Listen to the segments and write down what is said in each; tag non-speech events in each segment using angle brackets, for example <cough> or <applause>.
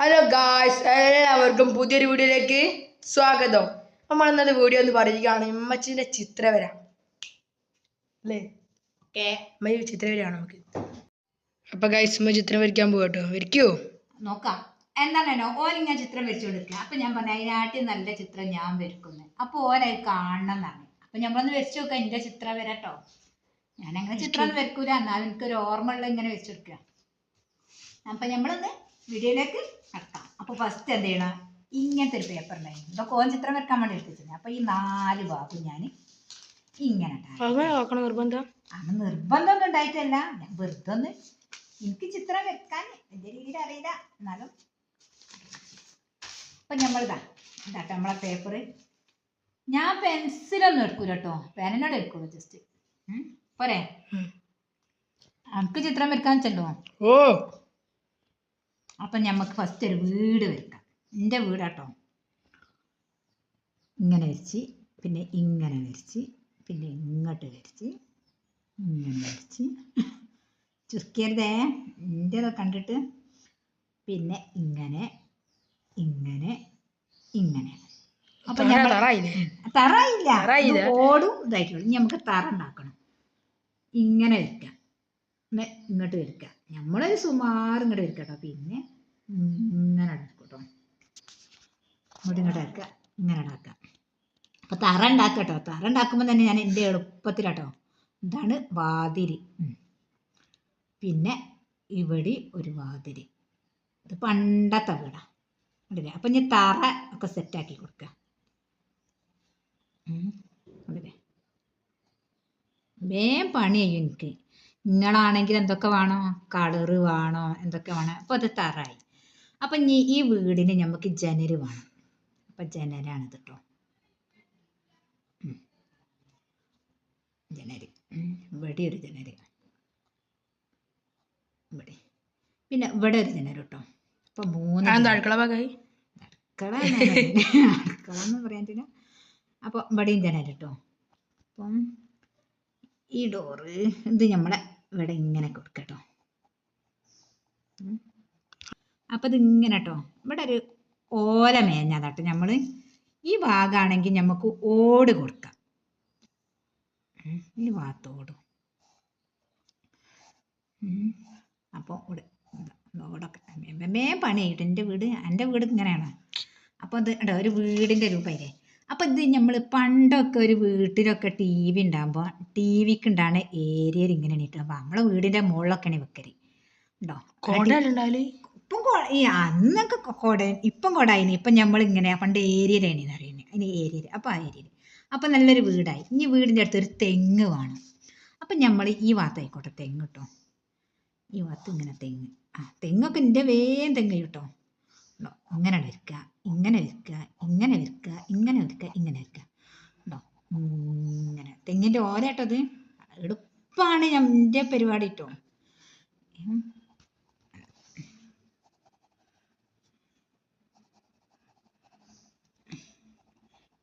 Hello guys എല്ലാവർക്കും പുതിയൊരു വീഡിയോയിലേക്ക് സ്വാഗതം. നമ്മൾ ഇന്നത്തെ വീഡിയോ എന്ന് പറയുകയാണ് ഇമ്മച്ചിന്റെ ചിത്രവര. അല്ലേ? ചിത്രവരാണ് അമ്മ ഈ ചിത്രവരയാണ് നമുക്ക്. അപ്പൊ ഗായ്സ് ഇമ്മ ചിത്രം വരയ്ക്കാൻ പോകട്ടോ വരയ്ക്കോ. നോക്കാം. എന്താണോ ഞാൻ ചിത്രം വരച്ചു കൊടുക്കുക അപ്പൊ ഞാൻ പറഞ്ഞു അതിനാട്ടി നല്ല ചിത്രം ഞാൻ വരക്കുന്നു അപ്പൊ ഓരത് കാണണം എന്നാണ് അപ്പൊ നമ്മളൊന്ന് വരച്ചു നോക്കാം എന്റെ ചിത്രം വരട്ടോ ഞാൻ അങ്ങനെ ചിത്രം വരക്കൂല എന്നാലും എനിക്കൊരു ഓർമ്മ ഉള്ള ഇങ്ങനെ വെച്ചു കൊടുക്കുക. അപ്പൊ നമ്മളൊന്ന് വീഡിയോയിലേക്ക് നടക്കാം അപ്പൊ ഫസ്റ്റ് എന്ത് ചെയ്യണം? ഇങ്ങനത്തെ ഒരു പേപ്പർ ഉണ്ടായിരുന്നു ഇതൊക്കെ ഓൻ ചിത്രം വരക്കാൻ വേണ്ടി എടുത്തിട്ടുണ്ട്. അപ്പൊ ഈ നാല് ഭാഗം ഞാൻ ഇങ്ങനെ നിർബന്ധം? നിർബന്ധം ഒന്നും ഉണ്ടായിട്ടല്ല. ഞാൻ വെറുതെ ഒന്ന് എനിക്ക് ചിത്രം വെക്കാൻ എന്റെ രീതിയിൽ അറിയില്ല. എന്നാലും അപ്പൊ നമ്മളിതാ ഇതാട്ടോ നമ്മളെ പേപ്പർ ഞാൻ പെൻസിലൊന്നും എടുക്കൂല കേട്ടോ പേനോട് എടുക്കുള്ളൂ ജസ്റ്റ് പോരെ. എനിക്ക് ചിത്രം വരക്കാൻ ചെല്ലോ ഓ. അപ്പൊ നമുക്ക് ഫസ്റ്റ് ഒരു വീട് വരക്കാം. എന്റെ വീടാട്ടോ. ഇങ്ങനെ വരച്ച് പിന്നെ ഇങ്ങനെ വരച്ച് പിന്നെ ഇങ്ങോട്ട് വരച്ച് ഇങ്ങനെ വരച്ച്. ചുരുക്കരുതേ എന്റെതൊക്കെ കണ്ടിട്ട്? പിന്നെ ഇങ്ങനെ ഇങ്ങനെ ഇങ്ങനെ. അപ്പൊ തറ- ഞമ്മൾ തറയില്ലേ? ഓടും ഇതായിട്ടുള്ളൂ. ഇനി നമുക്ക് തറ ഉണ്ടാക്കണം. ഇങ്ങനെ ഇങ്ങനെ ഇങ്ങോട്ട് വരിക നമ്മളൊരു സുമാർ ഇങ്ങോട്ട് വരിക കേട്ടോ പിന്നെ ഇങ്ങനെ എടുക്കട്ടോ ഇങ്ങോട്ട് ഇങ്ങോട്ട് വരയ്ക്കുക ഇങ്ങനെ ഉണ്ടാക്കാം അപ്പൊ തറ ഉണ്ടാക്കാം കേട്ടോ തറ ഉണ്ടാക്കുമ്പോൾ തന്നെ ഞാൻ എന്റെ എളുപ്പത്തിലാട്ടോ ഇതാണ് വാതിരി. പിന്നെ ഇവിടെ ഒരു വാതിരി. ഇത് പണ്ടത്തെ വീടാ. കണ്ടില്ലേ? അപ്പം ഞാൻ തറ ഒക്കെ സെറ്റാക്കി കൊടുക്കുക. കണ്ടില്ലേ? വേം പണി എനിക്ക്. നിങ്ങളാണെങ്കിൽ എന്തൊക്കെ വേണോ? കളറ് വേണോ? എന്തൊക്കെ വേണം? അപ്പോൾ അത് തറായി. അപ്പം ഇനി ഈ വീടിന് നമുക്ക് ജനൽ വേണം. അപ്പം ജനലാണിത് കേട്ടോ ജനൽ ഇവിടെ ഒരു ജനൽ ഇവിടെ. പിന്നെ ഇവിടെ ഒരു ജനൽ കേട്ടോ അപ്പം മൂന്ന്. അടുക്കള ഭാഗമായി അടുക്കള അടുക്കള എന്ന് പറയാൻ പറ്റില്ല അപ്പോൾ ഇവിടെയും ജനൽ കേട്ടോ അപ്പം ഈ ഡോറ് ഇത് നമ്മളെ ഇവിടെ ഇങ്ങനെ കൊടുക്കട്ടോ അപ്പം ഇത് ഇങ്ങനെ കേട്ടോ ഇവിടെ ഒരു ഓല മേഞ്ഞതാട്ടോ. നമ്മൾ ഈ ഭാഗമാണെങ്കിൽ നമുക്ക് ഓട് കൊടുക്കാം. ഈ ഭാഗത്തോടും ഇതാ, ഓടൊക്കെ. മേ പണി ആയിട്ട്. എന്റെ വീട് എന്റെ വീട് ഇങ്ങനെയാണ്. ഇത് ഉണ്ടോ ഒരു വീടിന്റെ രൂപയില്ലേ അപ്പോൾ ഇത് നമ്മൾ പണ്ടൊക്കെ ഒരു വീട്ടിലൊക്കെ ടി വി ഉണ്ടാകുമ്പോൾ ടി വിക്ക് ഉണ്ടാകുന്ന ഏരിയയിൽ ഇങ്ങനെ ഇട്ടു അപ്പോൾ നമ്മളെ വീടിന്റെ മുകളിലൊക്കെയാണ് വെക്കൽ. ഉണ്ടോ ഇപ്പം കൊ- ഈ അന്നൊക്കെ കൊട ഇപ്പം കൊടായിന് ഇപ്പം നമ്മൾ ഇങ്ങനെ പണ്ട് ഏരിയയിലാണ് അറിയുന്നത് അതിന് ഏരിയയിൽ അപ്പോൾ ആ ഏരിയയിൽ അപ്പം നല്ലൊരു വീടായി. ഇനി വീടിന്റെ അടുത്ത് ഒരു തെങ്ങ് വേണം. അപ്പം നമ്മൾ ഈ ഭാഗത്തായിക്കോട്ടെ തെങ്ങ് ട്ടോ. ഈ ഭാഗത്ത് ഇങ്ങനെ തെങ്ങ്. ആ തെങ്ങൊക്കെ എന്റെ വേഗം തെങ്ങ് കിട്ടും അങ്ങനെ ഇങ്ങനെ വരക്കുക ഇങ്ങനെ വരക്കുക ഇങ്ങനെ വരക്കുക ഇങ്ങനെ ഇങ്ങനെ. വരക്കുക കേട്ടോ ഇങ്ങനെ തെങ്ങിന്റെ ഓരട്ടത് എളുപ്പമാണ് എന്റെ പരിപാടി കേട്ടോ.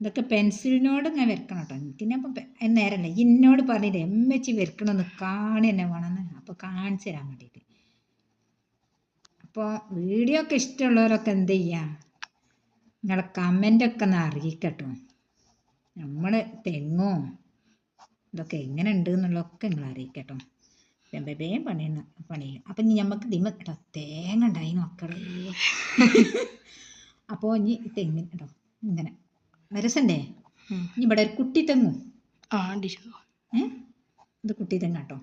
ഇതൊക്കെ പെൻസിലിനോട് ഞാൻ വരക്കണം കേട്ടോ. എനിക്കിന്നെ അപ്പം നേരമല്ല എന്നോട് പറഞ്ഞില്ലേ എമ്മച്ചി വരക്കണമെന്ന് കാണി എന്നെ വേണമെന്ന്. അപ്പോൾ കാണിച്ചു തരാൻ വേണ്ടിയിട്ട് അപ്പോൾ വീഡിയോ ഒക്കെ ഇഷ്ടമുള്ളവരൊക്കെ എന്ത് ചെയ്യുക നിങ്ങളെ കമന്റൊക്കെ ഒന്ന് അറിയിക്കട്ടോ. നമ്മൾ തെങ്ങോ ഇതൊക്കെ എങ്ങനെ ഉണ്ട് എന്നുള്ളതൊക്കെ നിങ്ങൾ അറിയിക്കട്ടോ. വേം പണിയുന്ന പണിയും. അപ്പം ഇനി നമുക്ക് ദിമ കേട്ടോ തേങ്ങ ഉണ്ടായി മക്കളെ <laughs> അപ്പോൾ ഇനി തെങ്ങിന് കേട്ടോ ഇങ്ങനെ. രസണ്ടേ? ഇനി ഇവിടെ ഒരു കുട്ടി തെങ്ങും. ആ ഏ? ഇത് കുട്ടി തെങ്ങാട്ടോ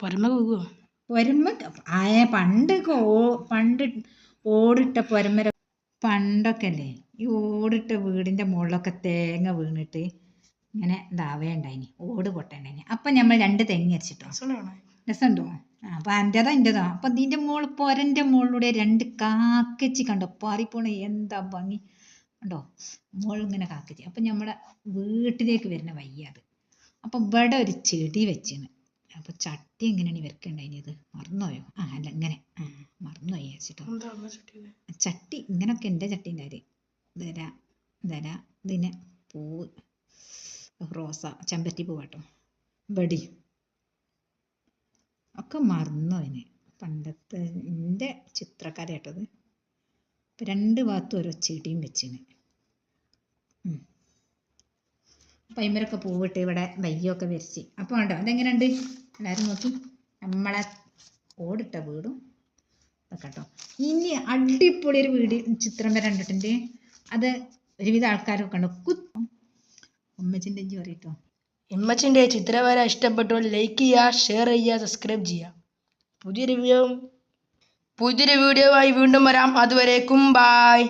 പൊരമ പോകുമോ പൊരമ ആയ പണ്ട് ഓ- പണ്ട് ഓടിട്ട പൊരമര പണ്ടൊക്കെ അല്ലേ ഈ ഓടിട്ട വീടിന്റെ മുകളിലൊക്കെ തേങ്ങ വീണിട്ട് ഇങ്ങനെ ഇതാവേണ്ടായിനി ഓട് പൊട്ടേണ്ടായിനി. അപ്പം നമ്മൾ രണ്ട് തെങ്ങ് അരച്ചിട്ടോ? രസമുണ്ടോ? അപ്പം എന്റെതാ എന്റെതാ അപ്പം ഇതിന്റെ മുകളിൽ പൊരന്റെ മുകളിലൂടെ രണ്ട് കാക്കച്ചി കണ്ടോ? പാറിപ്പോണ എന്താ ഭംഗി. കണ്ടോ? ഇങ്ങനെ കാക്കച്ചി. അപ്പം നമ്മുടെ വീട്ടിലേക്ക് വരുന്ന വയ്യ അത്. അപ്പം ഇവിടെ ഒരു ചെടി വെച്ചിന്. അപ്പോൾ ചട്ടി എങ്ങനെയാണ് വെക്കണ്ടായിനിയത് മറന്നുപോയോ? ആ അല്ല ഇങ്ങനെ. ആ മറന്നുപോയി വെച്ചിട്ടോ ചട്ടി ഇങ്ങനൊക്കെ എന്റെ ചട്ടി ഉണ്ടായത് ധര ഇതര ഇതിനെ പൂവ് റോസ ചെമ്പരത്തി പൂവാട്ടോ. ബടി ഒക്കെ മറന്നു അതിന് പണ്ടത്തെ എന്റെ ഇപ്പൊ രണ്ട് ഭാഗത്തും ഓരോ ചെടിയും വെച്ചിന്. അപ്പം അതിമരൊക്കെ പൂവിട്ട് ഇവിടെ വയ്യൊക്കെ വരച്ച്. അപ്പോൾ ഉണ്ടോ അതെങ്ങനെയുണ്ട്? എല്ലാവരും നോക്കി. നമ്മളെ ഓടിട്ട വീടും കേട്ടോ ഇനി അടിപൊളി ഒരു വീട് ചിത്രം വരെ കണ്ടിട്ടുണ്ട്. അത് ഒരുവിധ ആൾക്കാരൊക്കെ ഉണ്ട് കു ഉമ്മച്ചിന്റെ ഇഞ്ചി പറയട്ടോ. ഉമ്മച്ചിന്റെ ചിത്രം വര ഇഷ്ടപ്പെട്ടു ലൈക്ക് ചെയ്യുക ഷെയർ ചെയ്യുക സബ്സ്ക്രൈബ് ചെയ്യുക. പുതിയൊരു വീഡിയോ പുതിയൊരു ആയി വീണ്ടും വരാം. അതുവരേക്കും ബായ്